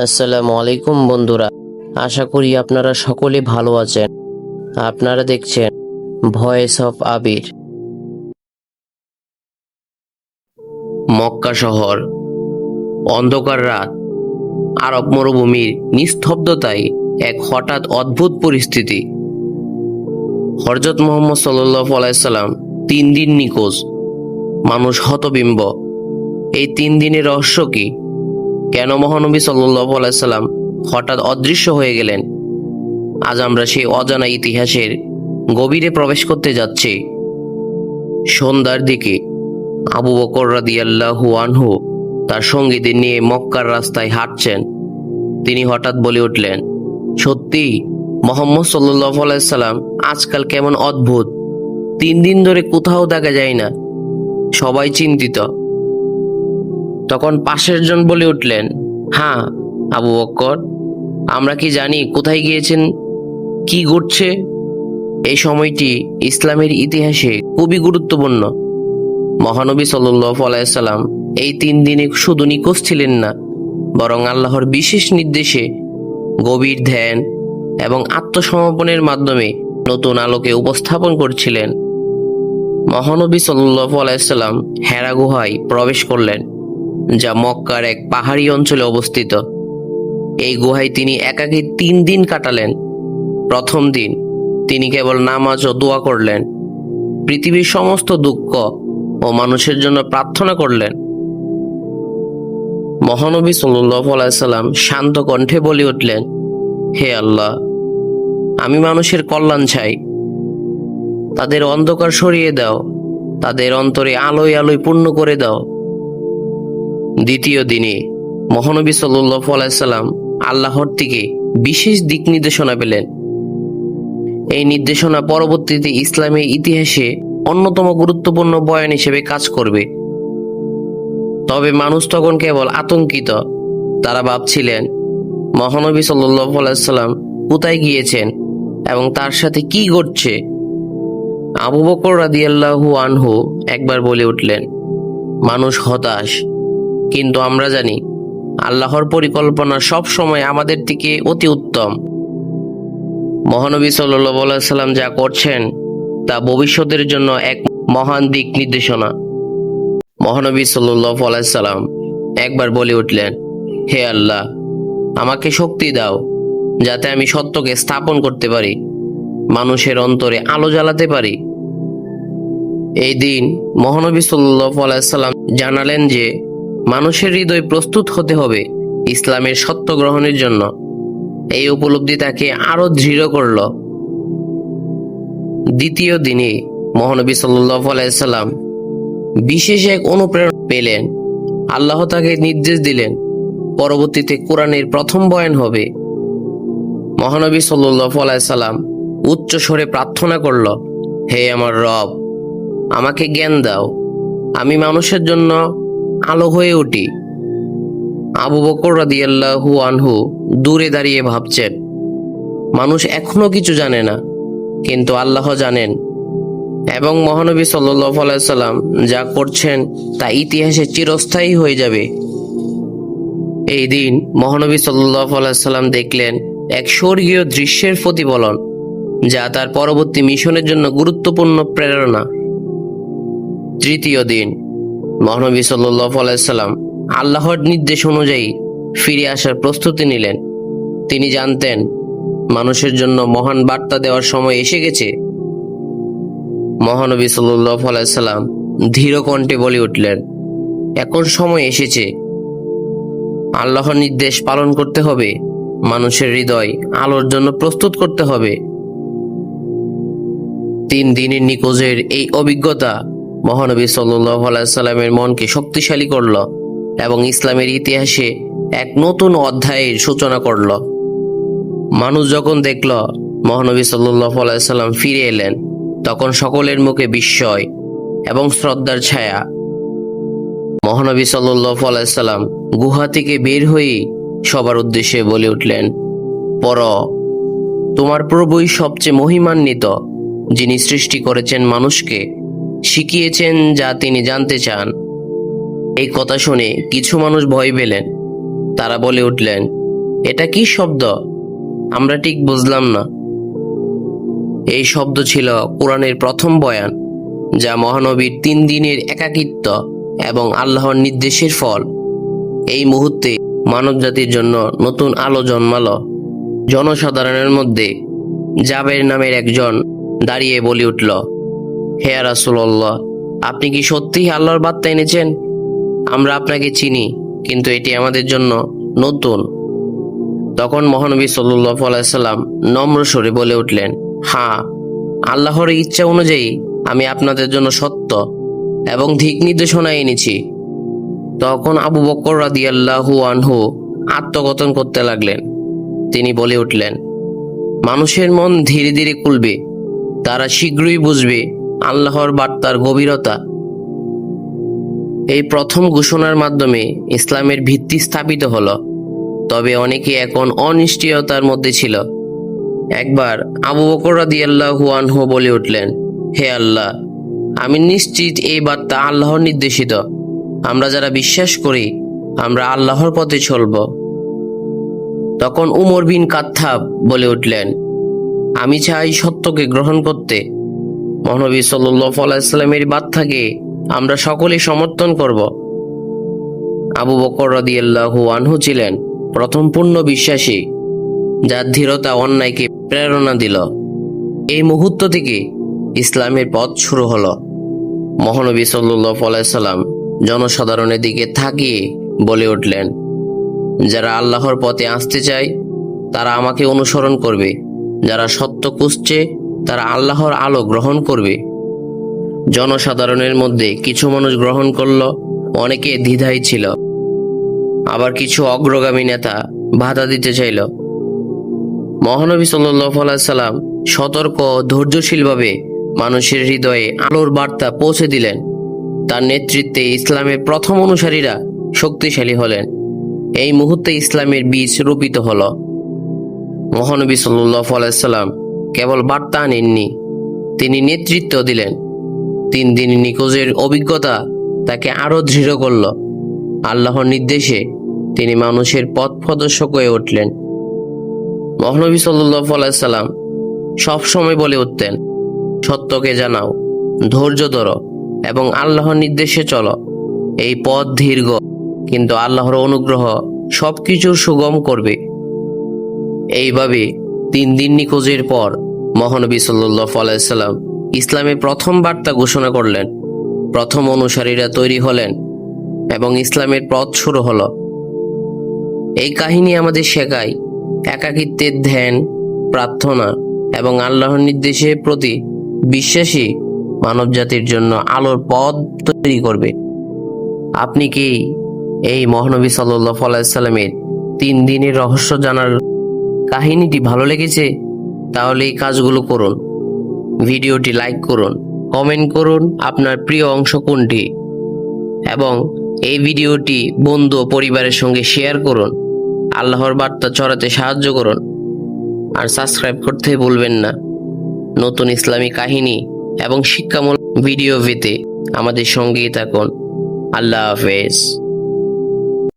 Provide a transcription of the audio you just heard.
আসসালামু আলাইকুম বন্ধুরা। আশা করি আপনারা সকলে ভালো আছেন। আপনারা দেখছেন ভয়েস অফ আবির মক্কা শহর, অন্ধকার রাত, আরব মরুভূমির নিস্তব্ধতায় এক হঠাৎ অদ্ভুত পরিস্থিতি। হরজত মোহাম্মদ সাল্লাহ আলাইসাল্লাম তিন দিন নিখোঁজ, মানুষ হতবিম্ব। এই তিন দিনের রহস্য কি? কেন মহানবী আলাইসাল্লাম হঠাৎ অদৃশ্য হয়ে গেলেন? আজ আমরা সেই অজানা ইতিহাসের গভীরে প্রবেশ করতে যাচ্ছি। সন্ধ্যার দিকে আবু বকর রাদিয়াল্লাহু আনহু তার সঙ্গীদের নিয়ে মক্কার রাস্তায় হাঁটছেন। তিনি হঠাৎ বলে উঠলেন, সত্যি, মোহাম্মদ সাল্লাহ আলাইসাল্লাম আজকাল কেমন অদ্ভুত। তিন দিন ধরে কোথাও দেখা যায় না। সবাই চিন্তিত। তখন পাশের জন বলে উঠলেন হ্যাঁ আবু বক্কর, আমরা কি জানি কোথায় গিয়েছেন? কি ঘটছে? এই সময়টি ইসলামের ইতিহাসে খুবই গুরুত্বপূর্ণ। মহানবী আলাইসাল্লাম এই তিন দিনে শুধু নিখোঁজ ছিলেন না, বরং আল্লাহর বিশেষ নির্দেশে গভীর ধ্যান এবং আত্মসমর্পণের মাধ্যমে নতুন আলোকে উপস্থাপন করছিলেন। মহানবী সাল্লাহ আলাইসাল্লাম হেরা গুহায় প্রবেশ করলেন। যা মক্কার এক পাহাড়ি অঞ্চলে অবস্থিত। এই গুহায় তিনি একাকী তিন দিন কাটালেন। প্রথম দিন তিনি কেবল নামাজ ও দোয়া করলেন। পৃথিবীর সমস্ত দুঃখ ও মানুষের জন্য প্রার্থনা করলেন। মহানবী আলাইসাল্লাম শান্ত কণ্ঠে বলে উঠলেন, হে আল্লাহ, আমি মানুষের কল্যাণ চাই। তাদের অন্ধকার সরিয়ে দাও। তাদের অন্তরে আলোয় আলোয় পূর্ণ করে দাও। দ্বিতীয় দিনে মহানবী সাল্লাহ আলাইসাল্লাম আল্লাহর থেকে বিশেষ দিক নির্দেশনা পেলেন। এই নির্দেশনা পরবর্তীতে ইসলামের ইতিহাসে অন্যতম গুরুত্বপূর্ণ বয়ান হিসেবে কাজ করবে। তবে মানুষ তখন কেবল আতঙ্কিত। তারা ভাবছিলেন, মহানবী আলাইসাল্লাম কোথায় গিয়েছেন এবং তার সাথে কি ঘটছে? আবু বকর রাদিয়াল্লাহু আনহু একবার বলে উঠলেন, মানুষ হতাশ কিন্তু আমরা জানি, আল্লাহর পরিকল্পনা সব সময় আমাদের থেকে অতি উত্তম। মহানবী সাল্লাম যা করছেন, তা ভবিষ্যতের জন্য এক মহান দিক নির্দেশনা। মহানবী সাল্লাম একবার বলে উঠলেন, হে আল্লাহ, আমাকে শক্তি দাও, যাতে আমি সত্যকে স্থাপন করতে পারি, মানুষের অন্তরে আলো জ্বালাতে পারি। এই দিন মহানবী আলাইসাল্লাম জানালেন যে মানুষের হৃদয় প্রস্তুত হতে হবে ইসলামের সত্য গ্রহণের জন্য। এই উপলব্ধি তাকে আরও দৃঢ় করল। দ্বিতীয় দিনে মহানবী আলাইসাল্লাম বিশেষ এক অনুপ্রেরণা পেলেন। আল্লাহ তাকে নির্দেশ দিলেন, পরবর্তীতে কোরআনের প্রথম বয়ান হবে। মহানবী আলাইসাল্লাম উচ্চ স্বরে প্রার্থনা করল, হে আমার রব, আমাকে জ্ঞান দাও। আমি মানুষের জন্য আলো হয়ে উঠি। আবু বকর রাদিয়াল্লাহু আনহু দূরে দাঁড়িয়ে ভাবছেন, মানুষ এখনও কিছু জানে না, কিন্তু আল্লাহ জানেন। এবং মহানবী আলাইসাল্লাম যা করছেন তা ইতিহাসে চিরস্থায়ী হয়ে যাবে। এই দিন মহানবী আলাইসাল্লাম দেখলেন এক স্বর্গীয় দৃশ্যের প্রতিফলন, যা তার পরবর্তী মিশনের জন্য গুরুত্বপূর্ণ প্রেরণা। তৃতীয় দিন মহানবী সাল্লাহ আল্লাহর নির্দেশ অনুযায়ী ফিরে আসার প্রস্তুতি নিলেন। তিনি জানতেন, মানুষের জন্য মহান বার্তা দেওয়ার সময় এসে গেছে। মহানবী সাল্লাহ আলাইসাল্লাম ধীর কণ্ঠে বলে উঠলেন, এখন সময় এসেছে। আল্লাহর নির্দেশ পালন করতে হবে। মানুষের হৃদয় আলোর জন্য প্রস্তুত করতে হবে। তিন দিনের নিখোঁজের এই অভিজ্ঞতা মহানবী সাল্লাহ আলাইসাল্লামের মনকে শক্তিশালী করল এবং ইসলামের ইতিহাসে এক নতুন অধ্যায়ের সূচনা করল। মানুষ যখন দেখল মহানবী সাল্লাহ আলাইসাল্লাম ফিরে এলেন, তখন সকলের মুখে বিস্ময় এবং শ্রদ্ধার ছায়া। মহানবী সাল্লাহ আলাইসাল্লাম গুহা থেকে বের হয়েই সবার উদ্দেশ্যে বলে উঠলেন পর তোমার প্রভুই সবচেয়ে মহিমান্বিত, যিনি সৃষ্টি করেছেন মানুষকে শিখিয়েছেন যা তিনি জানতে চান। এই কথা শুনে কিছু মানুষ ভয় পেলেন। তারা বলে উঠলেন, এটা কি শব্দ? আমরা ঠিক বুঝলাম না। এই শব্দ ছিল কোরআনের প্রথম বয়ান, যা মহানবীর তিন দিনের একাকিত্ব এবং আল্লাহর নির্দেশের ফল। এই মুহূর্তে মানব জাতির জন্য নতুন আলো জন্মালো। জনসাধারণের মধ্যে জাবের নামের একজন দাঁড়িয়ে বলে উঠল হে রাসুল্লাহ আপনি কি সত্যিই আল্লাহর বার্তা এনেছেন? আমরা আপনাকে চিনি, কিন্তু এটি আমাদের জন্য নতুন। তখন মহানবী আলাইসাল্লাম নম্র স্বরে বলে উঠলেন হ্যাঁ আল্লাহর ইচ্ছা অনুযায়ী আমি আপনাদের জন্য সত্য এবং দিক নির্দেশনা এনেছি। তখন আবু বকর রাদিয়াল্লাহু আনহু আত্মগতন করতে লাগলেন। তিনি বলে উঠলেন, মানুষের মন ধীরে ধীরে খুলবে, তারা শীঘ্রই বুঝবে আল্লাহর বার্তার গভীরতা। এই প্রথম ঘোষণার মাধ্যমে ইসলামের ভিত্তি স্থাপিত হলো, তবে অনেকে এখন অনিশ্চয়তার মধ্যে ছিল। একবার আবু বকর রাদিয়াল্লাহু আনহু বলে উঠলেন, হে আল্লাহ, আমি নিশ্চিত এই বার্তা আল্লাহর নির্দেশিত। আমরা যারা বিশ্বাস করি, আমরা আল্লাহর পথে চলব। তখন উমর বিন কাত্থাব বলে উঠলেন, আমি চাই সত্যকে গ্রহণ করতে মহানবী সাল্লাহ আলাইস্লামের বার্তাকে আমরা সকলে সমর্থন করব। আবু বকর রাদিয়াল্লাহু আনহু ছিলেন প্রথম পূর্ণ বিশ্বাসী, যার ধীরতা অন্যায়কে প্রেরণা দিল। এই মুহূর্ত থেকে ইসলামের পথ শুরু হলো। মহানবী সাল্লাহ সাল্লাম জনসাধারণের দিকে থাকিয়ে বলে উঠলেন, যারা আল্লাহর পথে আসতে চায়, তারা আমাকে অনুসরণ করবে। যারা সত্য খুঁজছে তারা আল্লাহর আলো গ্রহণ করবে। জনসাধারণের মধ্যে কিছু মানুষ গ্রহণ করল, অনেকে দ্বিধায় ছিল। আবার কিছু অগ্রগামী নেতা বাধা দিতে চাইল। মহানবী সাল্লাম সতর্ক ধৈর্যশীলভাবে মানুষের হৃদয়ে আলোর বার্তা পৌঁছে দিলেন। তার নেতৃত্বে ইসলামের প্রথম অনুসারীরা শক্তিশালী হলেন। এই মুহূর্তে ইসলামের বীজ রোপিত হল। মহানবী সাল্লাহ সাল্লাম কেবল বার্তা আনেননি। তিনি নেতৃত্ব দিলেন। তিন দিন নিখোঁজের অভিজ্ঞতা তাকে আরও দৃঢ় করল। আল্লাহর নির্দেশে তিনি মানুষের পথ প্রদর্শক হয়ে উঠলেন। মহানবী সাল্লাম সবসময় বলে উঠতেন, সত্যকে জানাও, ধৈর্য ধরো এবং আল্লাহর নির্দেশে চলো। এই পথ দীর্ঘ, কিন্তু আল্লাহর অনুগ্রহ সবকিছুর সুগম করবে। এইভাবে তিন দিন নিখোঁজের পর মহানবী সাল্লাহ আলাইসাল্লাম ইসলামের প্রথম বার্তা ঘোষণা করলেন। প্রথম অনুসারীরা তৈরি হলেন এবং ইসলামের পথ শুরু হলো। এই কাহিনী আমাদের শেখায় একাকিত্বের ধ্যান, প্রার্থনা এবং আল্লাহর নির্দেশের প্রতি বিশ্বাসী মানবজাতির জন্য আলোর পথ তৈরি করবে। আপনি কি এই মহানবী সাল্লাহ আলাইসাল্লামের তিন দিনের রহস্য জানার কাহিনীটি ভালো লেগেছে, তাহলে এই কাজগুলো করুন। ভিডিওটি লাইক করুন, কমেন্ট করুন আপনার প্রিয় অংশ কোনটি, এবং এই ভিডিওটি বন্ধু ও পরিবারের সঙ্গে শেয়ার করুন, আল্লাহর বার্তা ছড়াতে সাহায্য করুন, আর সাবস্ক্রাইব করতে ভুলবেন না। নতুন ইসলামী কাহিনী এবং শিক্ষামূলক ভিডিও পেতে আমাদের সঙ্গেই থাকুন। আল্লাহ হাফেজ।